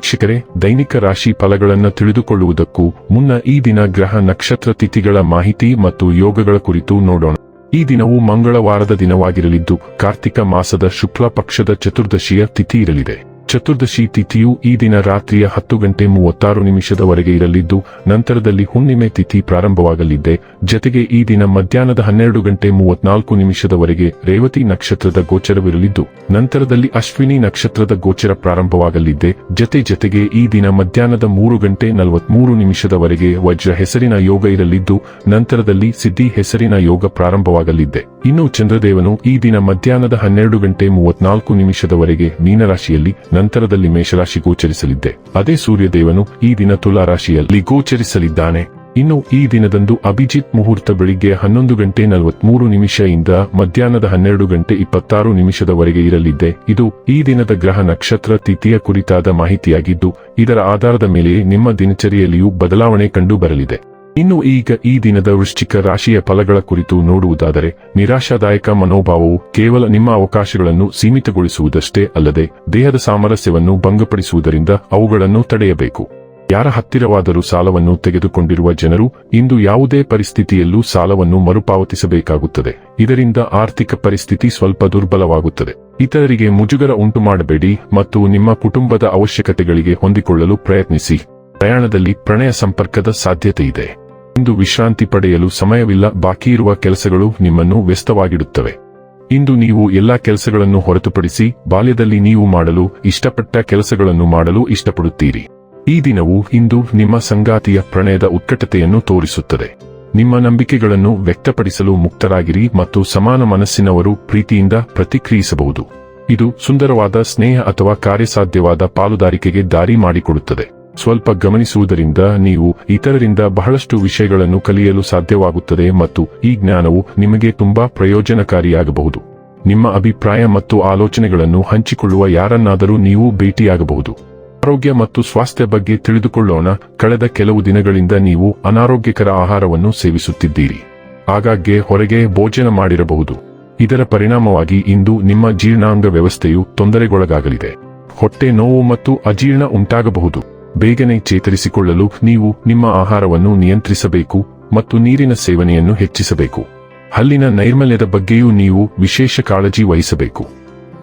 ವೀಕ್ಷಕರೇ, ದೈನಿಕ ರಾಶಿ ಫಲಗಳನ್ನು ತಿಳಿದುಕೊಳ್ಳುವುದಕ್ಕೂ ಮುನ್ನ ಈ ದಿನ ಗ್ರಹ ನಕ್ಷತ್ರ ತಿಥಿಗಳ ಮಾಹಿತಿ ಮತ್ತು ಯೋಗಗಳ ಕುರಿತು ನೋಡೋಣ. ಈ ದಿನವು ಮಂಗಳವಾರದ ದಿನವಾಗಿರಲಿದ್ದು, ಕಾರ್ತಿಕ ಮಾಸದ ಶುಕ್ಲ ಪಕ್ಷದ ಚತುರ್ದಶಿಯ ತಿಥಿ ಇರಲಿದೆ. ಚತುರ್ದಶಿ ತಿಥಿಯು ಈ ದಿನ ರಾತ್ರಿಯ ಹತ್ತು ಗಂಟೆ ಮೂವತ್ತಾರು ನಿಮಿಷದವರೆಗೆ ಇರಲಿದ್ದು, ನಂತರದಲ್ಲಿ ಹುಣ್ಣಿಮೆ ತಿಥಿ ಪ್ರಾರಂಭವಾಗಲಿದೆ. ಜತೆಗೆ ಈ ದಿನ ಮಧ್ಯಾಹ್ನದ ಹನ್ನೆರಡು ಗಂಟೆ ಮೂವತ್ನಾಲ್ಕು ನಿಮಿಷದವರೆಗೆ ರೇವತಿ ನಕ್ಷತ್ರದ ಗೋಚರವಿರಲಿದ್ದು, ನಂತರದಲ್ಲಿ ಅಶ್ವಿನಿ ನಕ್ಷತ್ರದ ಗೋಚರ ಪ್ರಾರಂಭವಾಗಲಿದೆ. ಜತೆ ಜತೆಗೆ ಈ ದಿನ ಮಧ್ಯಾಹ್ನದ ಮೂರು ಗಂಟೆ ನಲವತ್ಮೂರು ನಿಮಿಷದವರೆಗೆ ವಜ್ರ ಹೆಸರಿನ ಯೋಗ ಇರಲಿದ್ದು, ನಂತರದಲ್ಲಿ ಸಿದ್ಧಿ ಹೆಸರಿನ ಯೋಗ ಪ್ರಾರಂಭವಾಗಲಿದೆ. ಇನ್ನು ಚಂದ್ರದೇವನು ಈ ದಿನ ಮಧ್ಯಾಹ್ನದ ಹನ್ನೆರಡು ಗಂಟೆ ಮೂವತ್ನಾಲ್ಕು ನಿಮಿಷದವರೆಗೆ ಮೀನರಾಶಿಯಲ್ಲಿ ನಂತರದಲ್ಲಿ ಮೇಷರಾಶಿ ಗೋಚರಿಸಲಿದ್ದೆ. ಅದೇ ಸೂರ್ಯದೇವನು ಈ ದಿನ ತುಲಾ ರಾಶಿಯಲ್ಲಿ ಗೋಚರಿಸಲಿದ್ದಾನೆ. ಇನ್ನು ಈ ದಿನದಂದು ಅಭಿಜಿತ್ ಮುಹೂರ್ತ ಬೆಳಿಗ್ಗೆ ಹನ್ನೊಂದು ಗಂಟೆ ನಲವತ್ಮೂರು ಇಂದ ಮಧ್ಯಾಹ್ನದ ಹನ್ನೆರಡು ಗಂಟೆ ಇಪ್ಪತ್ತಾರು ನಿಮಿಷದವರೆಗೆ ಇರಲಿದ್ದೆ. ಇದು ಈ ದಿನದ ಗ್ರಹ ನಕ್ಷತ್ರ ತಿಥಿಯ ಕುರಿತಾದ ಮಾಹಿತಿಯಾಗಿದ್ದು, ಇದರ ಆಧಾರದ ಮೇಲೆ ನಿಮ್ಮ ದಿನಚರಿಯಲ್ಲಿಯೂ ಬದಲಾವಣೆ ಕಂಡು ಬರಲಿದೆ. ಇನ್ನು ಈಗ ಈ ದಿನದ ವೃಶ್ಚಿಕ ರಾಶಿಯ ಫಲಗಳ ಕುರಿತು ನೋಡುವುದಾದರೆ, ನಿರಾಶಾದಾಯಕ ಮನೋಭಾವವು ಕೇವಲ ನಿಮ್ಮ ಅವಕಾಶಗಳನ್ನು ಸೀಮಿತಗೊಳಿಸುವುದಷ್ಟೇ ಅಲ್ಲದೆ, ದೇಹದ ಸಾಮರಸ್ಯವನ್ನು ಭಂಗಪಡಿಸುವುದರಿಂದ ಅವುಗಳನ್ನು ತಡೆಯಬೇಕು. ಯಾರ ಹತ್ತಿರವಾದರೂ ಸಾಲವನ್ನು ತೆಗೆದುಕೊಂಡಿರುವ ಜನರು, ಇಂದು ಯಾವುದೇ ಪರಿಸ್ಥಿತಿಯಲ್ಲೂ ಸಾಲವನ್ನು ಮರುಪಾವತಿಸಬೇಕಾಗುತ್ತದೆ. ಇದರಿಂದ ಆರ್ಥಿಕ ಪರಿಸ್ಥಿತಿ ಸ್ವಲ್ಪ ದುರ್ಬಲವಾಗುತ್ತದೆ. ಇತರರಿಗೆ ಮುಜುಗರ ಉಂಟು ಮಾಡಬೇಡಿ ಮತ್ತು ನಿಮ್ಮ ಕುಟುಂಬದ ಅವಶ್ಯಕತೆಗಳಿಗೆ ಹೊಂದಿಕೊಳ್ಳಲು ಪ್ರಯತ್ನಿಸಿ. ಪ್ರಯಾಣದಲ್ಲಿ ಪ್ರಣಯ ಸಂಪರ್ಕದ ಸಾಧ್ಯತೆ ಇದೆ ಇಂದು ವಿಶ್ರಾಂತಿ ಪಡೆಯಲು ಸಮಯವಿಲ್ಲ, ಬಾಕಿ ಇರುವ ಕೆಲಸಗಳು ನಿಮ್ಮನ್ನು ವ್ಯಸ್ತವಾಗಿಡುತ್ತವೆ. ಇಂದು ನೀವು ಎಲ್ಲಾ ಕೆಲಸಗಳನ್ನು ಹೊರತುಪಡಿಸಿ, ಬಾಲ್ಯದಲ್ಲಿ ನೀವು ಮಾಡಲು ಇಷ್ಟಪಟ್ಟ ಕೆಲಸಗಳನ್ನು ಮಾಡಲು ಇಷ್ಟಪಡುತ್ತೀರಿ. ಈ ದಿನವು ಇಂದು ನಿಮ್ಮ ಸಂಗಾತಿಯ ಪ್ರಣಯದ ಉತ್ಕಟತೆಯನ್ನು ತೋರಿಸುತ್ತದೆ. ನಿಮ್ಮ ನಂಬಿಕೆಗಳನ್ನು ವ್ಯಕ್ತಪಡಿಸಲು ಮುಕ್ತರಾಗಿರಿ ಮತ್ತು ಸಮಾನ ಮನಸ್ಸಿನವರು ಪ್ರೀತಿಯಿಂದ ಪ್ರತಿಕ್ರಿಯಿಸಬಹುದು. ಇದು ಸುಂದರವಾದ ಸ್ನೇಹ ಅಥವಾ ಕಾರ್ಯಸಾಧ್ಯವಾದ ಪಾಲುದಾರಿಕೆಗೆ ದಾರಿ ಮಾಡಿಕೊಡುತ್ತದೆ. ಸ್ವಲ್ಪ ಗಮನಿಸುವುದರಿಂದ ನೀವು ಇತರರಿಂದ ಬಹಳಷ್ಟು ವಿಷಯಗಳನ್ನು ಕಲಿಯಲು ಸಾಧ್ಯವಾಗುತ್ತದೆ ಮತ್ತು ಈ ಜ್ಞಾನವು ನಿಮಗೆ ತುಂಬಾ ಪ್ರಯೋಜನಕಾರಿಯಾಗಬಹುದು. ನಿಮ್ಮ ಅಭಿಪ್ರಾಯ ಮತ್ತು ಆಲೋಚನೆಗಳನ್ನು ಹಂಚಿಕೊಳ್ಳುವ ಯಾರನ್ನಾದರೂ ನೀವು ಭೇಟಿಯಾಗಬಹುದು. ಆರೋಗ್ಯ ಮತ್ತು ಸ್ವಾಸ್ಥ್ಯ ಬಗ್ಗೆ ತಿಳಿದುಕೊಳ್ಳೋಣ. ಕಳೆದ ಕೆಲವು ದಿನಗಳಿಂದ ನೀವು ಅನಾರೋಗ್ಯಕರ ಆಹಾರವನ್ನು ಸೇವಿಸುತ್ತಿದ್ದೀರಿ. ಆಗಾಗ್ಗೆ ಹೊರಗೆ ಭೋಜನ ಮಾಡಿರಬಹುದು. ಇದರ ಪರಿಣಾಮವಾಗಿ ಇಂದು ನಿಮ್ಮ ಜೀರ್ಣಾಂಗ ವ್ಯವಸ್ಥೆಯು ತೊಂದರೆಗೊಳಗಾಗಲಿದೆ. ಹೊಟ್ಟೆ ನೋವು ಮತ್ತು ಅಜೀರ್ಣ ಉಂಟಾಗಬಹುದು. ಬೇಗನೆ ಚೇತರಿಸಿಕೊಳ್ಳಲು ನೀವು ನಿಮ್ಮ ಆಹಾರವನ್ನು ನಿಯಂತ್ರಿಸಬೇಕು ಮತ್ತು ನೀರಿನ ಸೇವನೆಯನ್ನು ಹೆಚ್ಚಿಸಬೇಕು. ಹಲ್ಲಿನ ನೈರ್ಮಲ್ಯದ ಬಗ್ಗೆಯೂ ನೀವು ವಿಶೇಷ ಕಾಳಜಿ ವಹಿಸಬೇಕು.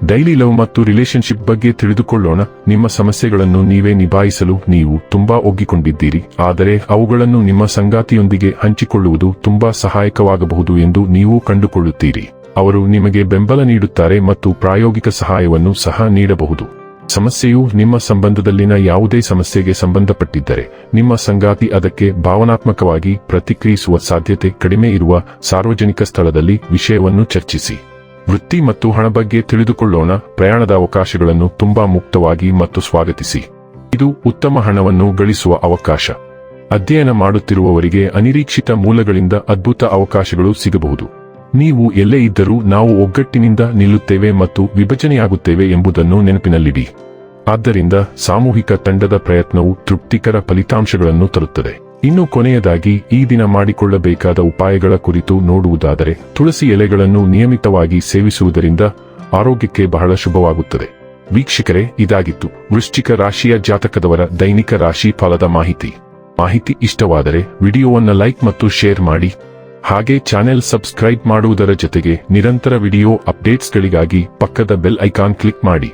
ಡೈಲಿ ಲವ್ ಮತ್ತು ರಿಲೇಶನ್ಶಿಪ್ ಬಗ್ಗೆ ತಿಳಿದುಕೊಳ್ಳೋಣ. ನಿಮ್ಮ ಸಮಸ್ಯೆಗಳನ್ನು ನೀವೇ ನಿಭಾಯಿಸಲು ನೀವು ತುಂಬಾ ಒಗ್ಗಿಕೊಂಡಿದ್ದೀರಿ. ಆದರೆ ಅವುಗಳನ್ನು ನಿಮ್ಮ ಸಂಗಾತಿಯೊಂದಿಗೆ ಹಂಚಿಕೊಳ್ಳುವುದು ತುಂಬಾ ಸಹಾಯಕವಾಗಬಹುದು ಎಂದು ನೀವು ಕಂಡುಕೊಳ್ಳುತ್ತೀರಿ. ಅವರು ನಿಮಗೆ ಬೆಂಬಲ ನೀಡುತ್ತಾರೆ ಮತ್ತು ಪ್ರಾಯೋಗಿಕ ಸಹಾಯವನ್ನು ಸಹ ನೀಡಬಹುದು. ಸಮಸ್ಯೆಯು ನಿಮ್ಮ ಸಂಬಂಧದಲ್ಲಿನ ಯಾವುದೇ ಸಮಸ್ಯೆಗೆ ಸಂಬಂಧಪಟ್ಟಿದ್ದರೆ, ನಿಮ್ಮ ಸಂಗಾತಿ ಅದಕ್ಕೆ ಭಾವನಾತ್ಮಕವಾಗಿ ಪ್ರತಿಕ್ರಿಯಿಸುವ ಸಾಧ್ಯತೆ ಕಡಿಮೆ ಇರುವ ಸಾರ್ವಜನಿಕ ಸ್ಥಳದಲ್ಲಿ ವಿಷಯವನ್ನು ಚರ್ಚಿಸಿ. ವೃತ್ತಿ ಮತ್ತು ಹಣ ಬಗ್ಗೆ ತಿಳಿದುಕೊಳ್ಳೋಣ ಪ್ರಯಾಣದ ಅವಕಾಶಗಳನ್ನು ತುಂಬಾ ಮುಕ್ತವಾಗಿ ಮತ್ತು ಸ್ವಾಗತಿಸಿ. ಇದು ಉತ್ತಮ ಹಣವನ್ನು ಗಳಿಸುವ ಅವಕಾಶ. ಅಧ್ಯಯನ ಮಾಡುತ್ತಿರುವವರಿಗೆ ಅನಿರೀಕ್ಷಿತ ಮೂಲಗಳಿಂದ ಅದ್ಭುತ ಅವಕಾಶಗಳು ಸಿಗಬಹುದು. ನೀವು ಎಲ್ಲೇ ಇದ್ದರೂ ನಾವು ಒಗ್ಗಟ್ಟಿನಿಂದ ನಿಲ್ಲುತ್ತೇವೆ ಮತ್ತು ವಿಭಜನೆಯಾಗುತ್ತೇವೆ ಎಂಬುದನ್ನು ನೆನಪಿನಲ್ಲಿಡಿ. ಆದ್ದರಿಂದ ಸಾಮೂಹಿಕ ತಂಡದ ಪ್ರಯತ್ನವು ತೃಪ್ತಿಕರ ಫಲಿತಾಂಶಗಳನ್ನು ತರುತ್ತದೆ. ಇನ್ನು ಕೊನೆಯದಾಗಿ, ಈ ದಿನ ಮಾಡಿಕೊಳ್ಳಬೇಕಾದ ಉಪಾಯಗಳ ಕುರಿತು ನೋಡುವುದಾದರೆ, ತುಳಸಿ ಎಲೆಗಳನ್ನು ನಿಯಮಿತವಾಗಿ ಸೇವಿಸುವುದರಿಂದ ಆರೋಗ್ಯಕ್ಕೆ ಬಹಳ ಶುಭವಾಗುತ್ತದೆ. ವೀಕ್ಷಕರೇ, ಇದಾಗಿತ್ತು. ವೃಶ್ಚಿಕ ರಾಶಿಯ ಜಾತಕದವರ ದೈನಿಕ ರಾಶಿ ಫಲದ ಮಾಹಿತಿ. ಮಾಹಿತಿ ಇಷ್ಟವಾದರೆ, ವಿಡಿಯೋವನ್ನು ಲೈಕ್ ಮತ್ತು ಶೇರ್ ಮಾಡಿ. ಹಾಗೆ ಚಾನೆಲ್ ಸಬ್ಸ್ಕ್ರೈಬ್ ಮಾಡುವುದರ ಜೊತೆಗೆ ನಿರಂತರ ವಿಡಿಯೋ ಅಪ್ಡೇಟ್ಸ್ಗಳಿಗಾಗಿ ಪಕ್ಕದ ಬೆಲ್ ಐಕಾನ್ ಕ್ಲಿಕ್ ಮಾಡಿ.